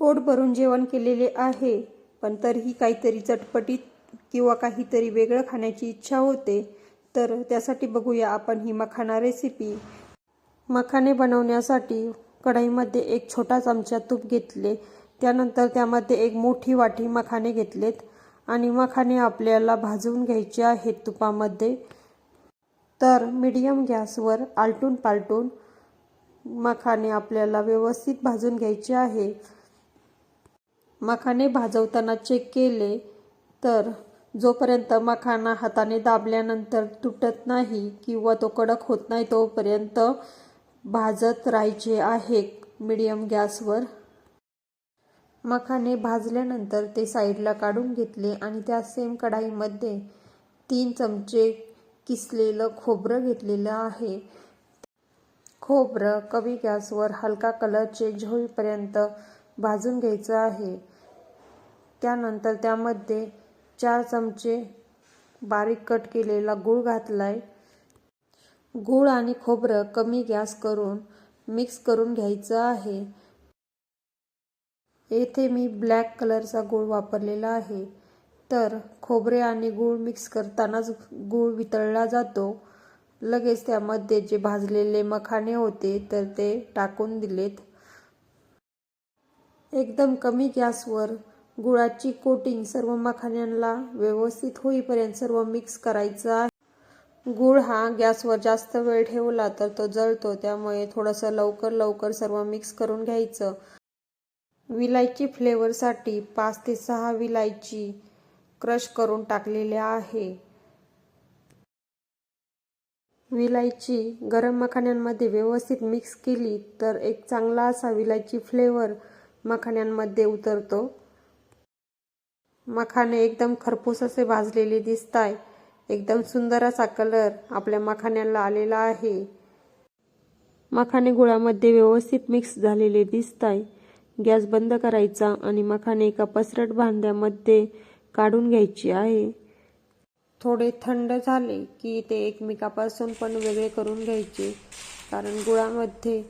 पोट भरून जेवण केलेले आहे पण तरीही काहीतरी चटपटीत किंवा काहीतरी वेगळं खाण्याची इच्छा होते तर त्यासाठी बघूया आपण ही मखाना रेसिपी मखाने बनवण्यासाठी कढईमध्ये एक छोटा चमचा तूप घेतले त्यानंतर त्यामध्ये एक मोठी वाटी मखाने घेतलेत आणि मखाने आपल्याला भाजून घ्यायचे आहेत तुपामध्ये. तर मीडियम गॅसवर आलटून पालटून मखाने आपल्याला व्यवस्थित भाजून घ्यायचे आहे. मखाने भाजवताना चेक केले तर जोपर्यंत मखाना हाताने दाबल्यानंतर तुटत नाही किंवा तो कडक होत नाही तोपर्यंत भाजत राहायचे आहे मीडियम गॅसवर. मखाने भाजल्यानंतर ते साईडला काढून घेतले आणि त्या सेम कढाईमध्ये तीन चमचे किसलेलं खोबरं घेतलेलं आहे. खोबरं कमी गॅसवर हलका कलर चेंज होईपर्यंत भाजून घ्यायचं आहे. त्यानंतर त्यामध्ये चार चमचे बारीक कट केलेला गूळ घातलाय. गूळ आणि खोबरं कमी गॅस करून मिक्स करून घ्यायचं आहे. येथे मी ब्लॅक कलरचा गूळ वापरलेला आहे. तर खोबरे आणि गूळ मिक्स करतानाच गूळ वितळला जातो. लगेच त्यामध्ये जे भाजलेले मखाने होते तर ते टाकून दिलेत. एकदम कमी गॅसवर गुळाची कोटिंग सर्व मखाण्यांना व्यवस्थित होईपर्यंत सर्व मिक्स करायचं आहे. गुळ हा गॅसवर जास्त वेळ ठेवला तर तो जळतो त्यामुळे थोडंसं लवकर लवकर सर्व मिक्स करून घ्यायचं. विलायची फ्लेवरसाठी पाच ते सहा विलायची क्रश करून टाकलेल्या आहे. विलायची गरम मखाण्यांमध्ये व्यवस्थित मिक्स केली तर एक चांगला असा विलायची फ्लेवर मखाण्यांमध्ये उतरतो. मखाने एकदम खरपूस असे भाजलेले दिसताय. एकदम सुंदर असा कलर आपल्या मखाण्याला आलेला आहे. मखाने गुळामध्ये व्यवस्थित मिक्स झालेले दिसताय. गॅस बंद करायचा आणि मखाने एका पसरट भांड्यामध्ये काढून घ्यायची आहे. थोडे थंड झाले की ते एकमेकापासून पण वेगळे करून घ्यायचे. कारण गुळामध्ये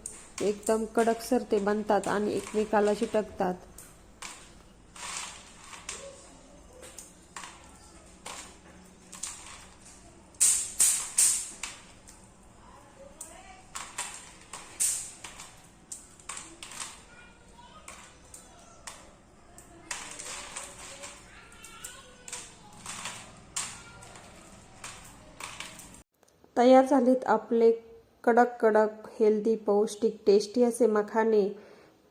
एकदम कडकसर ते बनतात आणि एकमेकाला चिटकतात. तयार झालेत आपले कडक कडक हेल्दी पौष्टिक टेस्टी असे मखाने.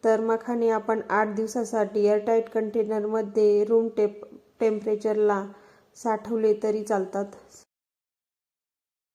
तर मखाने आपण आठ दिवसासाठी एअरटाईट कंटेनरमध्ये रूम टेप टेम्परेचरला साठवले तरी चालतात.